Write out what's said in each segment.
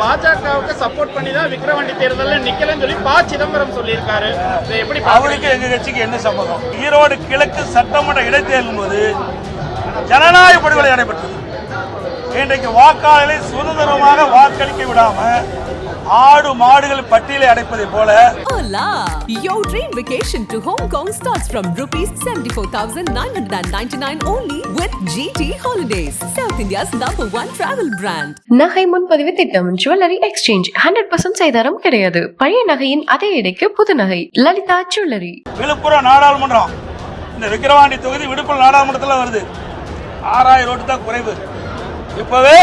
பாஜகவுக்கு சப்போர்ட் பண்ணி தான் விக்ரவாண்டி தேர்தலில் நிக்கலன்னு சொல்லி பா. சிதம்பரம் சொல்லியிருக்காரு. எப்படி அவருக்கு எங்க கட்சிக்கு என்ன சம்மதம் ஈரோடு கிழக்கு சட்டமன்ற இடைத்தேர்தல் போது ஜனநாயக படுகொலை நடைபெற்றது இன்றைக்கு வாக்காளர்களை சுதந்திரமாக வாக்களிக்க விடாம ஆடு மாடுகள் பட்டியலை அடைப்பதை போல! Your dream vacation to Hong Kong starts from rupees 74,999 only with GT Holidays, South India's number one travel brand. நகை முன்பதிவு திட்டம் ஜுவல்லரி எக்ஸ்சேஞ்ச் ஹண்ட்ரட் பர்சன்ட் செய்தாரம் கிடையாது. பழைய நகையின் அதே எடைக்கு புது நகை லலிதா ஜுவல்லரி விழுப்புரம் நாடாளுமன்றம். இந்த விக்கிரவாண்டி தொகுதி விழுப்புரம் நாடாளுமன்றத்தில் வருது. ஆறாயிரம் ஓட்டு தான் குறைவு. இப்பவே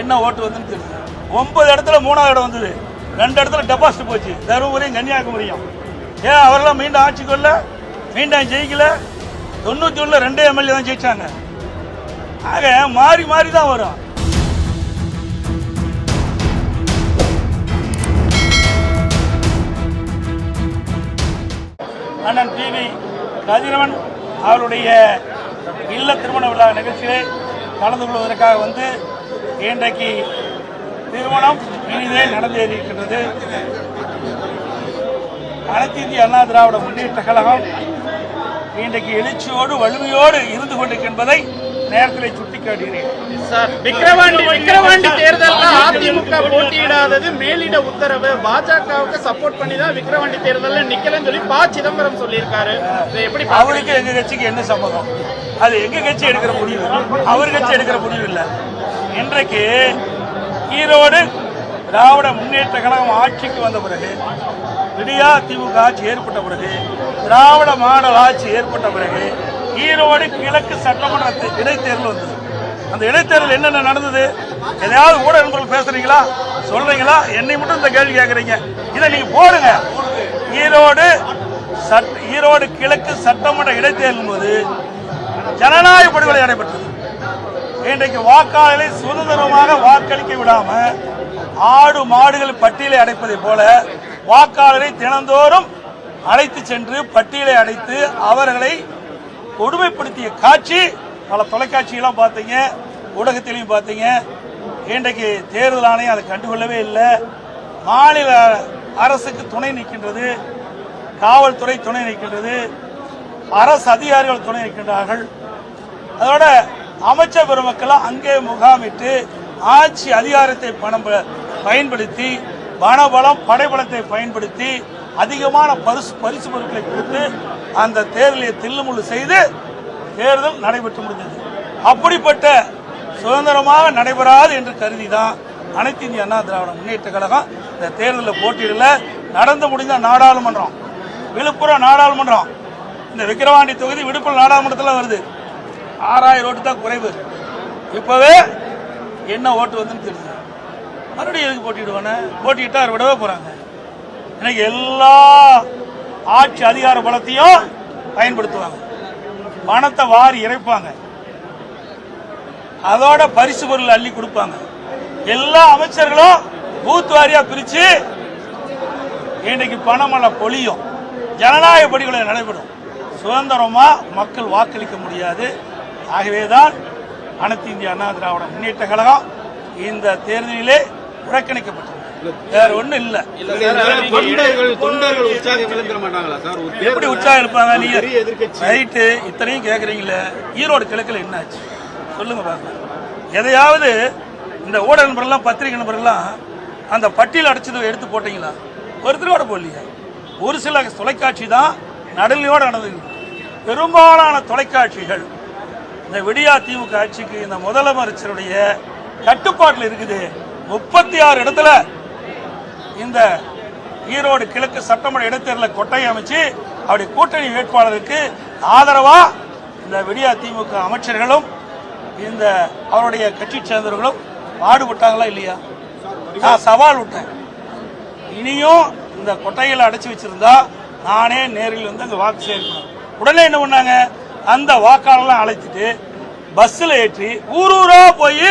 என்ன ஓட்டு வந்துன்னு தெரியுது. ஒன்பது இடத்துல மூணாவது இடம் வந்தது. ரெண்டு இடத்துல டெபாசிட் போச்சு. தருமபுரியும் கன்னியாகுமரியும். ஏன் அவரெல்லாம் மீண்டும் ஆட்சிக்கு வரல மீண்டும் ஜெயிக்கல? தொண்ணூற்றி ஒன்றில் ரெண்டே எம்எல்ஏ தான் ஜெயிச்சாங்க. ஆக மாறி மாறி தான் வரும். அண்ணன் டிவி கதிரவன் அவருடைய இல்ல திருமண விழா நிகழ்ச்சியிலே கலந்து கொள்வதற்காக வந்து இன்றைக்கு திருமணம் இனிதே நடந்தேறியிருக்கின்றது. அனைத்து இந்திய அண்ணா திராவிட முன்னேற்ற கழகம் இன்றைக்கு எழுச்சியோடு வலிமையோடு இருந்து கொண்டிருக்கின்றதை நேரத்தில் தேர்தலில் அதிமுக போட்டியிடாதது மேலிட உத்தரவு. பாஜகவுக்கு சப்போர்ட் பண்ணி தான் விக்கிரவாண்டி தேர்தலில் நிக்கலன்னு சொல்லி ப. சிதம்பரம் சொல்லியிருக்காரு. எப்படி அவருக்கு எங்க கட்சிக்கு என்ன சம்மதம்? அது எங்க கட்சி எடுக்கிற முடிவு? அவர் கட்சி எடுக்கிற முடிவு இல்லை. இன்றைக்கு ஈரோடு திராவிட முன்னேற்ற கழகம் ஆட்சிக்கு வந்த பிறகு விடியா திமுக ஆட்சி ஏற்பட்ட பிறகு திராவிட மாடல் ஆட்சி ஏற்பட்ட பிறகு ஈரோடு கிழக்கு சட்டமன்ற இடைத்தேர்தல் வந்தது. அந்த இடைத்தேர்தல் என்னென்ன நடந்தது? எதையாவது ஊடகங்கள் பேசுறீங்களா? சொல்றீங்களா? என்னை மட்டும் இந்த கேள்வி கேட்குறீங்க. இதை நீங்க போடுங்க. ஈரோடு சட் ஈரோடு கிழக்கு சட்டமன்ற இடைத்தேர்தல் போது ஜனநாயக படுகொலை நடைபெற்றது. இன்றைக்கு வாக்காளர்களை சுதந்திரமாக வாக்களிக்க விடாம ஆடு மாடுகள் பட்டியலை அடைப்பதை போல வாக்காளரை தினந்தோறும் அழைத்து சென்று பட்டியலை அடைத்து அவர்களை கொடுமைப்படுத்திய காட்சி பல தொலைக்காட்சியெல்லாம் பார்த்தீங்க ஊடகத்திலையும் பார்த்தீங்க. இன்றைக்கு தேர்தல் ஆணையம் அதை கண்டுகொள்ளவே இல்லை. மாநில அரசுக்கு துணை நிற்கின்றது காவல்துறை துணை நிற்கின்றது அரசு அதிகாரிகள் துணை நிற்கின்றார்கள். அதோட அமைச்சர் பெருமக்கள் அங்கே முகாமிட்டு ஆட்சி அதிகாரத்தை பணம் பயன்படுத்தி பணபலம் படைபலத்தை பயன்படுத்தி அதிகமான பரிசு பரிசு பொருட்களை கொடுத்து அந்த தேர்தலை தில்லுமுள்ளு செய்து தேர்தல் நடைபெற்று முடிந்தது. அப்படிப்பட்ட சுதந்திரமாக நடைபெறாது என்று கருதி தான் அனைத்து இந்திய அண்ணா திராவிட முன்னேற்ற கழகம் இந்த தேர்தலில் போட்டியிடல. நடந்து முடிந்த நாடாளுமன்றம் விழுப்புரம் நாடாளுமன்றம் இந்த விக்கிரவாண்டி தொகுதி விழுப்புரம் நாடாளுமன்றத்தில் வருது. ஆறாயிரம் ஓட்டு தான் குறைவு. இப்பவே என்ன ஓட்டு வந்துன்னு தெரியுது மறுபடியும் எதுக்கு போட்டிடுவானே போட்டியிட்டா அவர் விடவே போறாங்க. எனக்கு எல்லா ஆட்சி அதிகார பலத்தையும் பயன்படுத்துவாங்க. பணத்தை வாரி இறைப்பாங்க. அதோட பரிசு பொருள் அள்ளி கொடுப்பாங்க. எல்லா அமைச்சர்களும் பூத் வாரியா பிரிச்சு இன்னைக்கு பணமல்ல பொழியும். ஜனநாயக படிகளை நடைபெறும். சுதந்திரமா மக்கள் வாக்களிக்க முடியாது. ஆகவேதான் அனைத்து இந்திய அண்ணா திராவிட முன்னேற்ற கழகம் இந்த தேர்தலிலே புறக்கணிக்கப்பட்டது வேற ஒண்ணும் இல்ல. தொண்டர்கள் தொண்டர்கள் உற்சாகம் இழந்துட மாட்டாங்களா சார்? ஒரு எப்படி உற்சாகம் இருப்பாங்க? நீங்க ரைட்டு இத்தனையும் கேக்குறீங்களே ஈரோடு கிழக்குல என்னாச்சு சொல்லுங்க பாருங்க எதையாவது இந்த ஊடக நண்பர்கள்லாம் பத்திரிகை நண்பர்கள்லாம் அந்த பட்டியல் அடைச்சதை எடுத்து போட்டீங்களா? ஒருத்தரோட போடலையா. ஒரு சில தொலைக்காட்சி தான் நடுநிலையோட நடந்தது. பெரும்பாலான தொலைக்காட்சிகள் இந்த விடியா திமுக ஆட்சிக்கு இந்த முதலமைச்சருடைய கட்டுப்பாட்டில் இருக்குது. முப்பத்தி ஆறு இடத்துல இந்த ஈரோடு கிழக்கு சட்டமன்ற இடைத்தேர்தலில் கொட்டை அமைச்சு அவருடைய கூட்டணி வேட்பாளருக்கு ஆதரவா இந்த விடியா திமுக அமைச்சர்களும் இந்த அவருடைய கட்சி சேர்ந்தவர்களும் பாடுபட்டாங்களா இல்லையா? நான் சவால் விட்டேன். இனியும் இந்த கொட்டைகளை அடைச்சி வச்சிருந்தா நானே நேரில் வந்து அங்கே வாக்கு சேர்க்கணும் உடனே என்ன பண்ணாங்க? அந்த வாக்காளர்லாம் அழைச்சிட்டு பஸ்ஸில் ஏற்றி ஊர் ஊரா போய்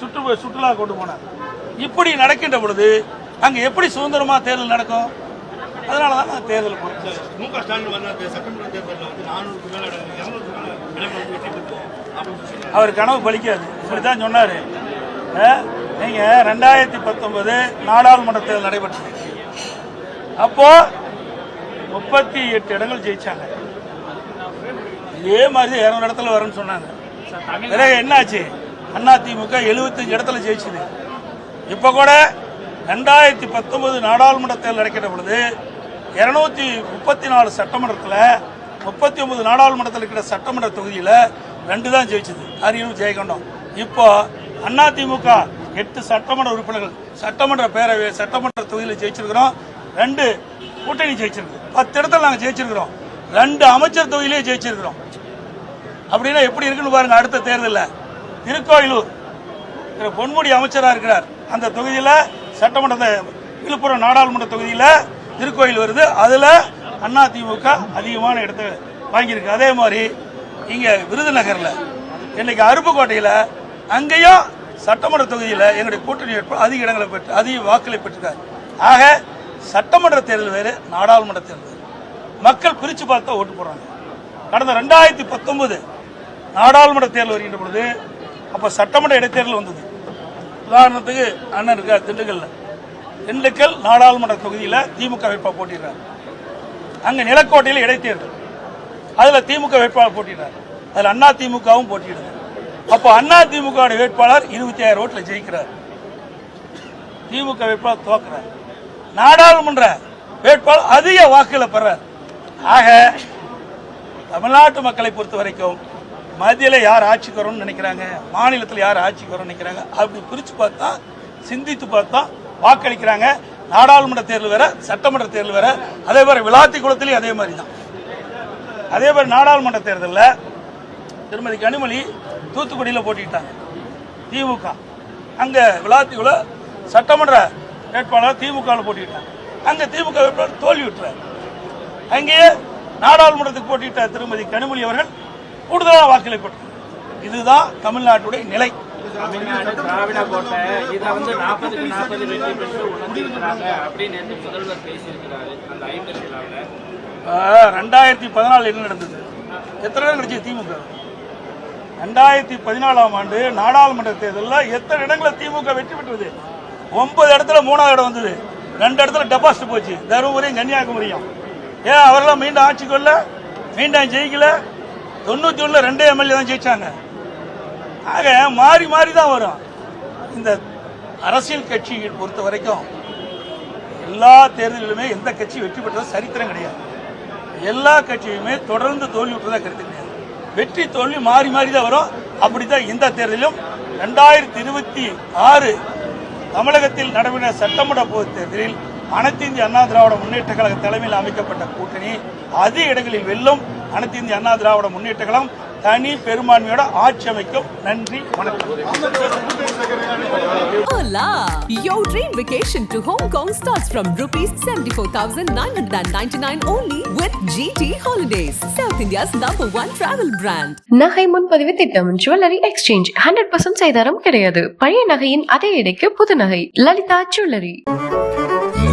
சுற்று சுற்றுலா கொண்டு போனாங்க இப்படி நடக்கின்ற பொழுது அங்க எப்படி சுதந்திரமா தேர்தல் நடக்கும்? அதனால தான் நான் தேர்தல் போறேன் மு க ஸ்டாலின் வந்த அந்த சட்டமன்ற தேர்தலில் வந்து நானூறுக்கு மேல இருநூறுக்கு மேல இடங்கள் வந்து வெற்றி பெற்றோம் அப்படின்னு சொல்லி அவர் கனவு பலிக்காது. இப்படித்தான் சொன்னாரு. அஹ், நீங்க ரெண்டாயிரத்தி பத்தொன்பது நாடாளுமன்ற தேர்தல் நடைபெற்றது. அப்போ முப்பத்தி எட்டு இடங்கள் ஜெயிச்சாங்க. இதே மாதிரி இரநூறு இடத்துல வரும்னு சொன்னாங்க. பிறகு என்னாச்சு? அதிமுக எழுபத்தஞ்சு இடத்துல ஜெயிச்சுது. இப்போ கூட ரெண்டாயிரத்தி பத்தொன்பது நாடாளுமன்ற தேர்தல் நடக்கிற பொழுது இருநூத்தி முப்பத்தி நாலு சட்டமன்றத்தில் முப்பத்தி ஒன்பது நாடாளுமன்றத்தில் இருக்கிற சட்டமன்ற தொகுதியில் ரெண்டு தான் ஜெயிச்சது. அரியலூர் ஜெயகொண்டம் இப்போ அதிமுக எட்டு சட்டமன்ற உறுப்பினர்கள் சட்டமன்ற பேரவை சட்டமன்ற தொகுதியில் ஜெயிச்சிருக்கிறோம். ரெண்டு கூட்டணி ஜெயிச்சிருக்கு. பத்து இடத்துல நாங்கள் ஜெயிச்சிருக்கிறோம். ரெண்டு அமைச்சர் தொகுதியிலே ஜெயிச்சிருக்கிறோம். அப்படின்னா எப்படி இருக்குன்னு பாருங்க அடுத்த தேர்தலில். திருக்கோயிலூர். திரு பொன்முடி அமைச்சராக இருக்கிறார். அந்த தொகுதியில் சட்டமன்ற விழுப்புரம் நாடாளுமன்ற தொகுதியில் திருக்கோயில் வருது. அதில் அதிமுக அதிகமான இடத்த வாங்கியிருக்கு. அதே மாதிரி இங்கே விருதுநகரில் இன்னைக்கு அருப்புக்கோட்டையில் அங்கேயும் சட்டமன்ற தொகுதியில் எங்களுடைய கூட்டணி வேட்பாளர் அதிக இடங்களை பெற்று அதிக வாக்களை பெற்றிருக்காரு ஆக சட்டமன்ற தேர்தல் வேறு நாடாளுமன்ற தேர்தல் மக்கள் பிரித்து பார்த்து தான் ஓட்டு போடுறாங்க. கடந்த ரெண்டாயிரத்தி பத்தொன்பது நாடாளுமன்ற தேர்தல் வருகின்ற பொழுது அப்போ சட்டமன்ற இடைத்தேர்தல் வந்தது. உதாரணத்துக்கு அண்ணன் இருக்கார் திண்டுக்கல்ல. திண்டுக்கல் நாடாளுமன்ற தொகுதியில் திமுக வேட்பாளர் போட்டிடுறார். அங்கே நிலக்கோட்டையில் இடைத்தேர்தல். அதில் திமுக வேட்பாளர் போட்டிடுறார். அதில் அண்ணா திமுகவும் போட்டியிடுது. அப்போ அண்ணா திமுக வேட்பாளர் இருபத்தி ஆயிரம் ஓட்டில் ஜெயிக்கிறார். திமுக வேட்பாளர் தோக்குறார் நாடாளுமன்ற வேட்பாளர் அதிக வாக்குகளை பெறார். ஆக தமிழ்நாட்டு மக்களை பொறுத்த வரைக்கும் மத்தியில் யார் ஆட்சிக்கு வரும்னு நினைக்கிறாங்க? மாநிலத்தில் யார் ஆட்சிக்கு வரும்னு நினைக்கிறாங்க? அப்படி பிரித்து பார்த்தா சிந்தித்து பார்த்தா வாக்களிக்கிறாங்க. நாடாளுமன்ற தேர்தல் வேற சட்டமன்ற தேர்தல் வேற அதே மாதிரி விளாத்தி குளத்திலையும் அதே மாதிரி தான் அதே மாதிரி நாடாளுமன்ற தேர்தலில் திருமதி கனிமொழி தூத்துக்குடியில் போட்டிக்கிட்டாங்க திமுக. அங்கே விளாத்திக்குள்ள சட்டமன்ற வேட்பாளர் திமுகவில் போட்டிக்கிட்டாங்க அங்கே திமுக வேட்பாளர் தோல்வி விட்டுறாரு. அங்கேயே நாடாளுமன்றத்துக்கு போட்டியிட்ட திருமதி கனிமொழி அவர்கள் கூடுதலான வாக்குகளை பெற்றார் இதுதான் தமிழ்நாட்டுடைய நிலை. பெற்று ரெண்டாயிரத்தி பதினாலு என்ன நடந்தது? எத்தனை இடம் கிடைச்சது திமுக? ரெண்டாயிரத்தி பதினாலாம் ஆண்டு நாடாளுமன்ற தேர்தலில் எத்தனை இடங்களை திமுக வெற்றி பெற்றது? ஒன்பது இடத்துல மூணாவது இடம் வந்தது. ரெண்டு இடத்துல டெபாசிட் போச்சு. தருமபுரியும் கன்னியாகுமரியும். ஏன் அவரெல்லாம் மீண்டும் ஆட்சிக்கு வரல? மீண்டும் ஜெயிக்கல? தொண்ணூத்தி ஒண்ணுல ரெண்டே எம்எல்ஏ தான் ஜெயிச்சாங்க. ஆக மாறி மாறி தான் வரும். இந்த அரசியல் கட்சியை பொறுத்த வரைக்கும் எல்லா தேர்தலிலுமே எந்த கட்சி வெற்றி பெற்றது சரித்திரம் கிடையாது. எல்லா கட்சியுமே தொடர்ந்து தோல்வி விட்டுறதா கருத்து கிடையாது. வெற்றி தோல்வி மாறி மாறி தான் வரும். அப்படித்தான் இந்த தேர்தலிலும் ரெண்டாயிரத்தி இருபத்தி ஆறு தமிழகத்தில் நடைபெற்ற சட்டமன்ற பொது தேர்தலில் அனைத்து இந்திய அண்ணா திராவிட முன்னேற்ற கழக தலைமையில் அமைக்கப்பட்ட கூட்டணி அதிக இடங்களில் வெல்லும் அனைத்து இந்திய அண்ணா திராவிட முன்னேற்ற கழகம் தனி பெரும்பான்மையோட ஆட்சி அமைக்கும். நன்றி வணக்கம்! Your dream vacation to Hong Kong starts from rupees 74,999 only with GT Holidays, South India's number one travel brand. நகை முன்பதிவு திட்டம் ஜுவல்லரி எக்ஸ்சேஞ்ச் ஹண்ட்ரட் பர்சன்ட் செய்தாரம் கிடையாது. பழைய நகையின் அதே எடைக்கு புது நகை. Lalitha jewellery